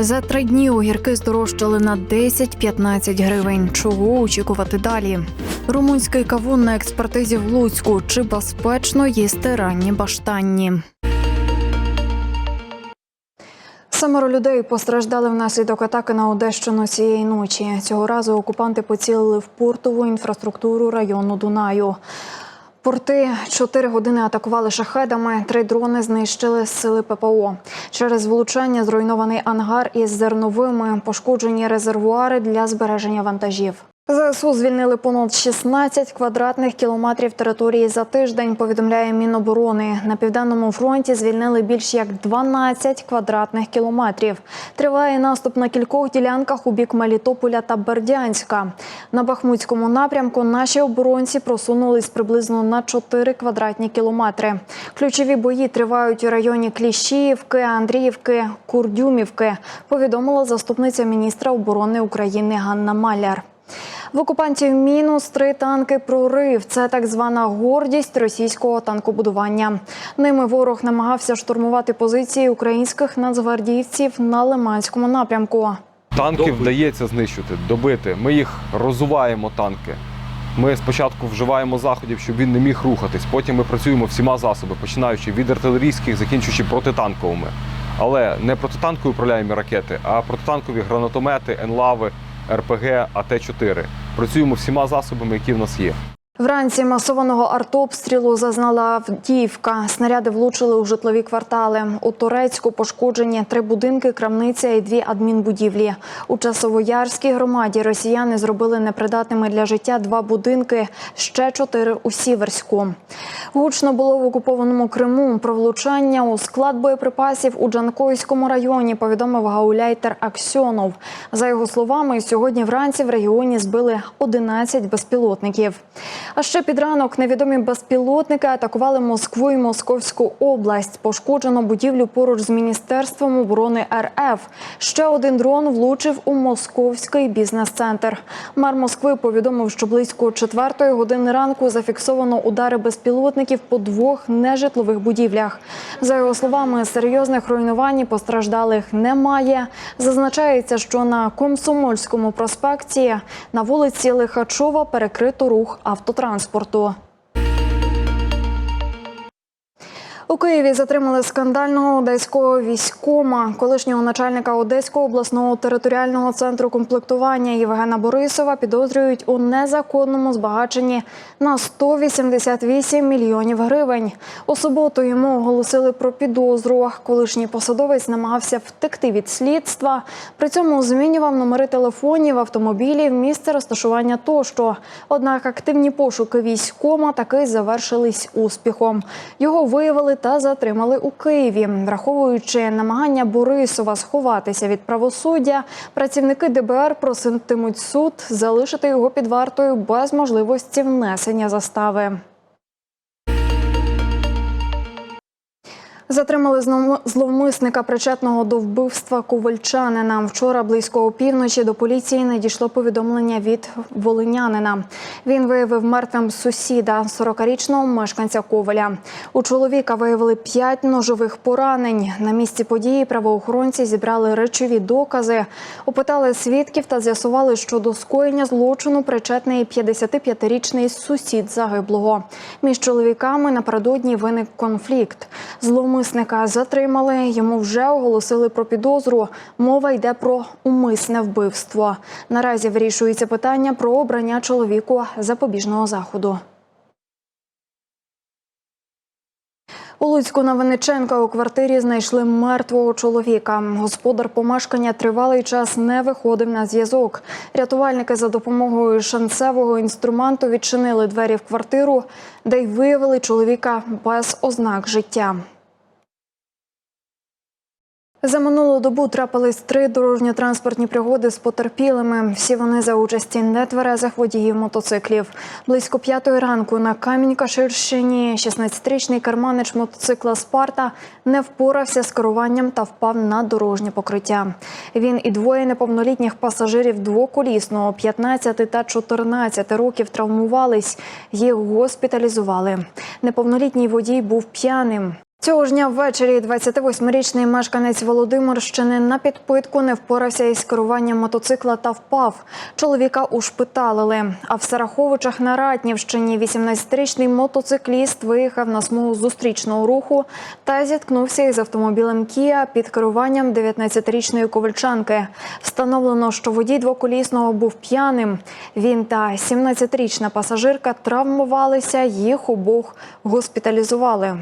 За три дні огірки здорожчали на 10-15 гривень. Чого очікувати далі? Румунський кавун на експертизі в Луцьку. Чи безпечно їсти ранні баштанні? Семеро людей постраждали внаслідок атаки на Одещину цієї ночі. Цього разу окупанти поцілили в портову інфраструктуру району Дунаю. Порти чотири години атакували шахедами. Три дрони знищили сили ППО. Через влучання зруйнований ангар із зерновими, пошкоджені резервуари для збереження вантажів. ЗСУ звільнили понад 16 квадратних кілометрів території за тиждень. Повідомляє Міноборони. На південному фронті звільнили більш як 12 квадратних кілометрів. Триває наступ на кількох ділянках у бік Мелітополя та Бердянська. На Бахмутському напрямку наші оборонці просунулись приблизно на 4 квадратні кілометри. Ключові бої тривають у районі Кліщіївки, Андріївки, Курдюмівки. Повідомила заступниця міністра оборони України Ганна Маляр. В окупантів мінус три танки прорив. Це так звана гордість російського танкобудування. Ними ворог намагався штурмувати позиції українських нацгвардійців на Лиманському напрямку. Танки вдається знищити, добити. Ми їх розуваємо танки. Ми спочатку вживаємо заходів, щоб він не міг рухатись. Потім ми працюємо всіма засобами, починаючи від артилерійських, закінчуючи протитанковими. Але не протитанкові управляємі ракети, а протитанкові гранатомети, енлави, РПГ, АТ-4. Працюємо всіма засобами, які в нас є. Вранці масованого артобстрілу зазнала Авдіївка. Снаряди влучили у житлові квартали. У Турецьку пошкоджені три будинки, крамниця і дві адмінбудівлі. У Часовоярській громаді росіяни зробили непридатними для життя два будинки, ще чотири у Сіверську. Гучно було в окупованому Криму. Про влучання у склад боєприпасів у Джанкойському районі повідомив гауляйтер Аксьонов. За його словами, сьогодні вранці в регіоні збили 11 безпілотників. А ще під ранок невідомі безпілотники атакували Москву і Московську область. Пошкоджено будівлю поруч з міністерством оборони РФ. Ще один дрон влучив у московський бізнес-центр. Мер Москви повідомив, що близько четвертої години ранку зафіксовано удари безпілотників по двох нежитлових будівлях. За його словами, серйозних руйнувань постраждалих немає. Зазначається, що на Комсомольському проспекті на вулиці Лихачова перекрито рух автотранспорту транспорту. У Києві затримали скандального одеського військома, колишнього начальника Одеського обласного територіального центру комплектування Євгена Борисова підозрюють у незаконному збагаченні на 188 мільйонів гривень. У суботу йому оголосили про підозру. Колишній посадовець намагався втекти від слідства. При цьому змінював номери телефонів, автомобілів, місце розташування тощо. Однак активні пошуки військома таки завершились успіхом. Його виявили та затримали у Києві. Враховуючи намагання Борисова сховатися від правосуддя, працівники ДБР проситимуть суд залишити його під вартою без можливості внесення застави. Затримали зловмисника, причетного до вбивства ковальчанина. Вчора близько опівночі до поліції надійшло повідомлення від волинянина. Він виявив мертвим сусіда, 40-річного мешканця Коваля. У чоловіка виявили п'ять ножових поранень. На місці події правоохоронці зібрали речові докази, опитали свідків та з'ясували, що до скоєння злочину причетний 55-річний сусід загиблого. Між чоловіками напередодні виник конфлікт. Зловмисника затримали. Йому вже оголосили про підозру. Мова йде про умисне вбивство. Наразі вирішується питання про обрання чоловіку запобіжного заходу. У Луцьку на Винниченка у квартирі знайшли мертвого чоловіка. Господар помешкання тривалий час не виходив на зв'язок. Рятувальники за допомогою шансевого інструменту відчинили двері в квартиру, де й виявили чоловіка без ознак життя. За минулу добу трапились три дорожньо-транспортні пригоди з потерпілими. Всі вони за участі нетверезих водіїв мотоциклів. Близько п'ятої ранку на Камінь-Каширщині 16-річний керманич мотоцикла Спарта не впорався з керуванням та впав на дорожнє покриття. Він і двоє неповнолітніх пасажирів двоколісного 15 та 14 років травмувались. Їх госпіталізували. Неповнолітній водій був п'яним. Цього ж дня ввечері 28-річний мешканець Володимирщини на підпитку не впорався із керуванням мотоцикла та впав. Чоловіка ушпиталили. А в Сараховичах на Ратнівщині 18-річний мотоцикліст виїхав на смугу зустрічного руху та зіткнувся із автомобілем Кія під керуванням 19-річної ковальчанки. Встановлено, що водій двоколісного був п'яним. Він та 17-річна пасажирка травмувалися. Їх обох госпіталізували.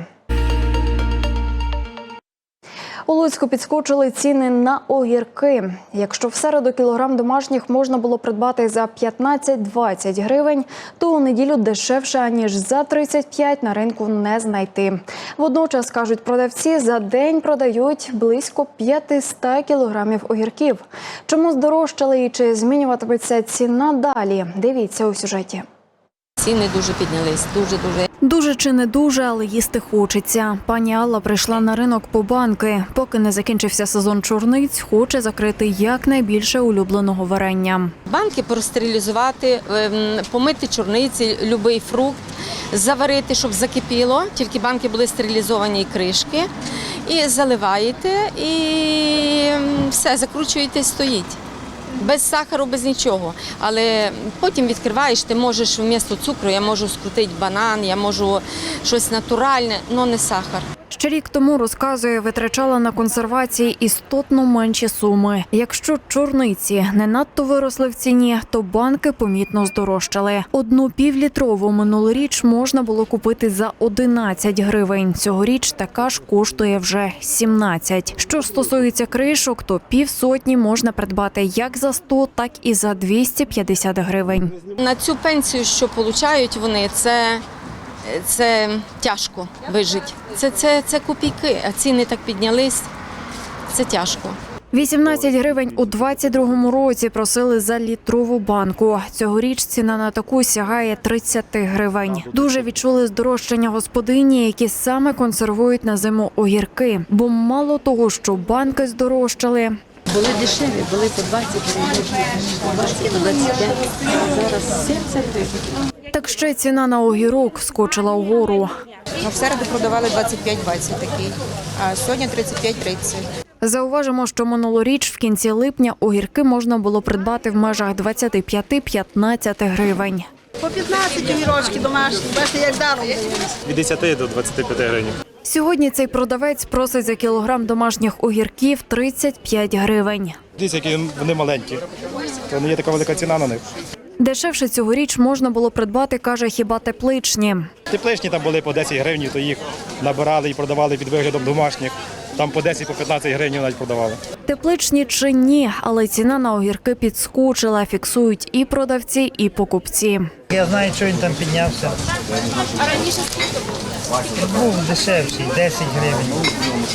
У Луцьку підскочили ціни на огірки. Якщо в середу кілограм домашніх можна було придбати за 15-20 гривень, то у неділю дешевше ніж за 35 на ринку не знайти. Водночас кажуть продавці, за день продають близько 500 кілограмів огірків. Чому здорожчали і чи змінюватиметься ціна далі? Дивіться у сюжеті. Ціни дуже піднялись, дуже дуже. Дуже чи не дуже, але їсти хочеться. Пані Алла прийшла на ринок по банки. Поки не закінчився сезон чорниць, хоче закрити якнайбільше улюбленого варення. Банки простерилізувати, ем, помити чорниці, будь-який фрукт, заварити, щоб закипіло. Тільки банки були стерилізовані і кришки. І заливаєте, і ем, все, закручуєте, стоїть. Без сахару, без нічого. Але потім відкриваєш, ти можеш вмісто цукру, я можу скрутити банан, я можу щось натуральне, але не сахар. Ще рік тому розказує, витрачала на консервації істотно менші суми. Якщо чорниці не надто виросли в ціні, то банки помітно здорожчали. Одну півлітрову минулоріч можна було купити за 11 гривень. Цьогоріч така ж коштує вже 17. Що ж стосується кришок, то півсотні можна придбати як за 100, так і за 250 гривень. На цю пенсію, що отримують вони, це, це тяжко вижити. Це, це, це копійки, а ціни так піднялись. Це тяжко. 18 гривень у 22-му році просили за літрову банку. Цьогоріч ціна на таку сягає 30 гривень. Дуже відчули здорожчання господині, які саме консервують на зиму огірки. Бо мало того, що банки здорожчали, Були дешеві, були по 20 гривень, по 20, по 25, а зараз 70 гривень. Так ще ціна на огірок скочила вгору. Ну, в середу продавали 25-20 такий, а сьогодні 35-30. Зауважимо, що минулоріч в кінці липня огірки можна було придбати в межах 25-15 гривень. По 15 огірочки домашні, бачите, як даром від 10 до 25 гривень. Сьогодні цей продавець просить за кілограм домашніх огірків 35 гривень. Дивіться, які вони маленькі. То не є така велика ціна на них. Дешевше цьогоріч можна було придбати, каже, хіба тепличні. Тепличні там були по 10 гривень, то їх набирали і продавали під виглядом домашніх. Там по 10 по 15 гривень навіть продавали. Тепличні чи ні, але ціна на огірки підскочила, фіксують і продавці, і покупці. Я знаю, що він там піднявся. Був дешевший, 10 гривень.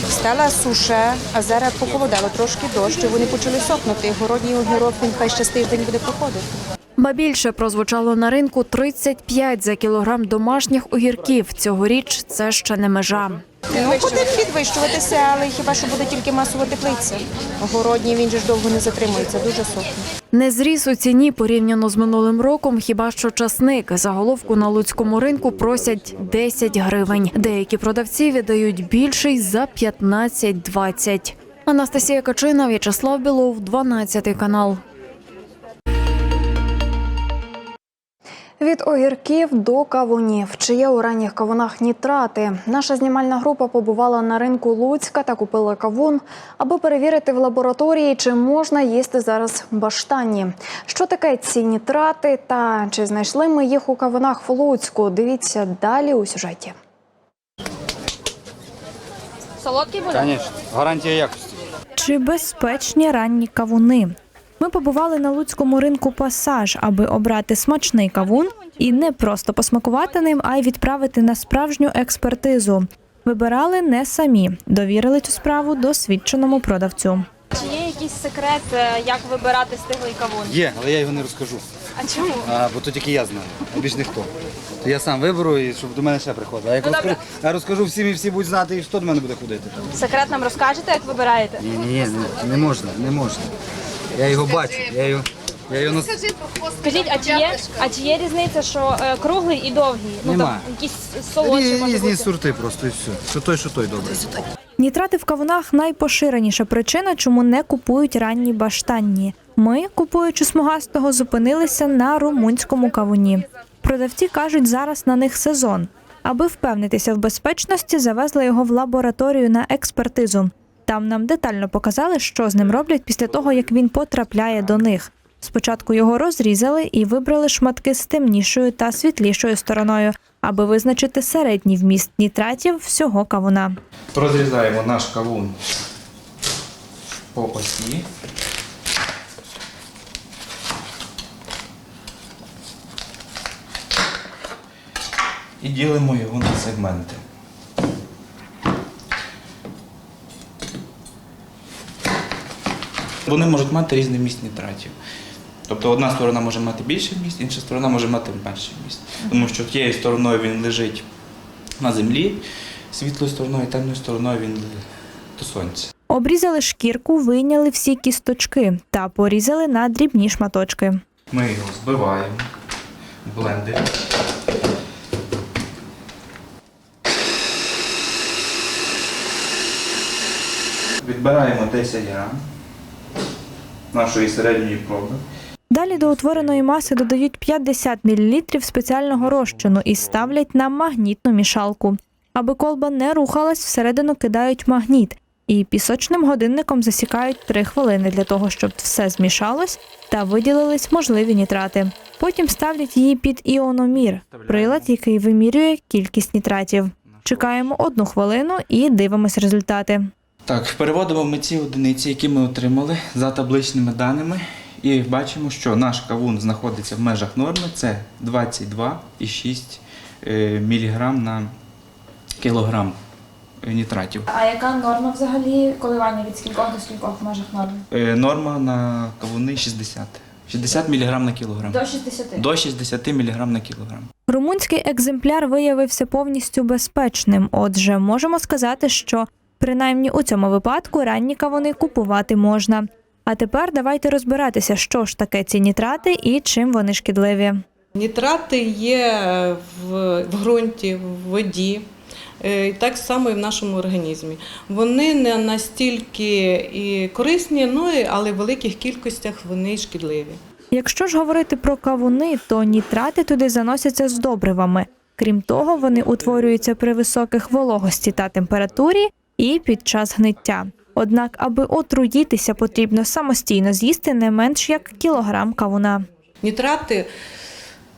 Стала суша, а зараз похолодало трошки дощ, вони почали сохнути. Городній огірок, він хай ще з тиждень буде проходити. Ба більше прозвучало на ринку 35 за кілограм домашніх огірків. Цьогоріч це ще не межа. Ну, буде підвищуватися, але хіба що буде тільки масова теплиця. Городній він же ж довго не затримується, дуже сохне. Не зріс у ціні порівняно з минулим роком, хіба що часник. За головку на луцькому ринку просять 10 гривень. Деякі продавці віддають більший за 15-20. Анастасія Качина, В'ячеслав Білов, 12 канал. Від огірків до кавунів. Чи є у ранніх кавунах нітрати? Наша знімальна група побувала на ринку Луцька та купила кавун, аби перевірити в лабораторії, чи можна їсти зараз баштанні. Що таке ці нітрати та чи знайшли ми їх у кавунах в Луцьку? Дивіться далі у сюжеті. Звісно, гарантія якості. Чи безпечні ранні кавуни? Ми побували на луцькому ринку Пасаж, аби обрати смачний кавун і не просто посмакувати ним, а й відправити на справжню експертизу. Вибирали не самі, довірили цю справу досвідченому продавцю. Чи є якийсь секрет, е, як вибирати стиглий кавун? Є, але я його не розкажу. А чому? А, бо то тільки я знаю, а більш ніхто. То я сам виберу і щоб до мене ще приходили. А як Ну, розкажу, я розкажу всім і всі будуть знати, і хто до мене буде ходити. Секрет нам розкажете, як вибираєте? Ні, ні, ні, не, не можна, не можна. Я його бачу, я його, я його нос... Скажіть, а чи є, а чи є різниця, що е, круглий і довгий? Ну Нема. там якісь солодші Рі- може різні бути. сорти просто і все. Що той, що той добре. Нітрати в кавунах найпоширеніша причина, чому не купують ранні баштанні. Ми, купуючи смугастого, зупинилися на румунському кавуні. Продавці кажуть, зараз на них сезон. Аби впевнитися в безпечності, завезли його в лабораторію на експертизу. Там нам детально показали, що з ним роблять після того, як він потрапляє до них. Спочатку його розрізали і вибрали шматки з темнішою та світлішою стороною, аби визначити середній вміст нітратів всього кавуна. Розрізаємо наш кавун по осі. І ділимо його на сегменти. Вони можуть мати різний вміст нітратів. Тобто одна сторона може мати більше вміст, інша сторона може мати менше вміст. Тому що тією стороною він лежить на землі, світлою стороною, темною стороною він до сонця. Обрізали шкірку, вийняли всі кісточки та порізали на дрібні шматочки. Ми його збиваємо в блендері. Відбираємо 10 грам нашої середньої проби. Далі до утвореної маси додають 50 мл спеціального розчину і ставлять на магнітну мішалку. Аби колба не рухалась, всередину кидають магніт і пісочним годинником засікають 3 хвилини для того, щоб все змішалось та виділились можливі нітрати. Потім ставлять її під іономір, прилад, який вимірює кількість нітратів. Чекаємо одну хвилину і дивимось результати. Так, переводимо ми ці одиниці, які ми отримали за табличними даними, і бачимо, що наш кавун знаходиться в межах норми. Це 22,6 е, мг на кілограм нітратів. А яка норма взагалі коливання від скількох до скількох в межах норми? Е, Норма на кавуни 60. 60 мг на кілограм. До 60. До 60 мг на кілограм. Румунський екземпляр виявився повністю безпечним. Отже, можемо сказати, що принаймні у цьому випадку ранні кавуни купувати можна. А тепер давайте розбиратися, що ж таке ці нітрати і чим вони шкідливі. Нітрати є в, в ґрунті, в воді. е, і Так само і в нашому організмі. Вони не настільки і корисні, ну, і- але в великих кількостях вони шкідливі. Якщо ж говорити про кавуни, то нітрати туди заносяться з добривами. Крім того, вони утворюються при високих вологості та температурі і під час гниття. Однак, аби отруїтися, потрібно самостійно з'їсти не менш як кілограм кавуна. Нітрати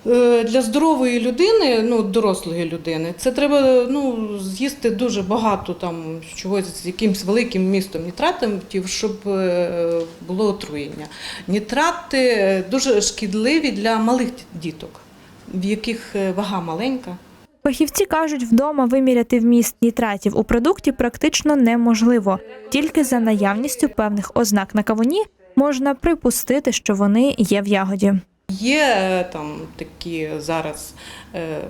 е, для здорової людини, ну дорослої людини, це треба ну, з'їсти дуже багато там чогось з якимось великим містом нітратів, щоб е, було отруєння. Нітрати е, дуже шкідливі для малих діток, в яких вага маленька. Фахівці кажуть, вдома виміряти вміст нітратів у продукті практично неможливо. Тільки за наявністю певних ознак на кавуні можна припустити, що вони є в ягоді. Є е, там такі зараз е,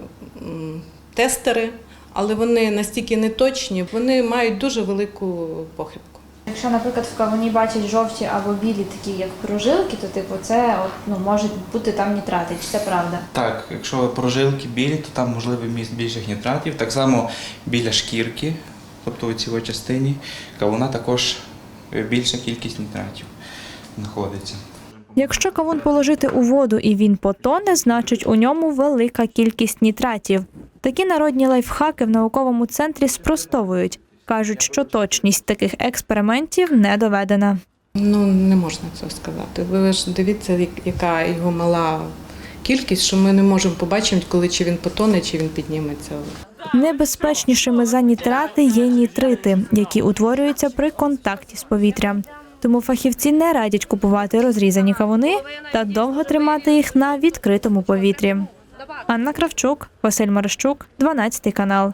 тестери, але вони настільки неточні, вони мають дуже велику похибку. Якщо, наприклад, в кавуні бачать жовті або білі, такі як прожилки, то типу це от, ну, можуть бути там нітрати. Чи це правда? Так, якщо прожилки білі, то там можливий міст більших нітратів. Так само біля шкірки, тобто у цій частині, кавуна також більша кількість нітратів знаходиться. Якщо кавун положити у воду і він потоне, значить у ньому велика кількість нітратів. Такі народні лайфхаки в науковому центрі спростовують. Кажуть, що точність таких експериментів не доведена. Ну не можна цього сказати. Ви ж дивіться, яка його мала кількість, що ми не можемо побачити, коли чи він потоне, чи він підніметься. Небезпечнішими за нітрати є нітрити, які утворюються при контакті з повітрям. Тому фахівці не радять купувати розрізані кавуни та довго тримати їх на відкритому повітрі. Анна Кравчук, Василь Марищук, 12 канал.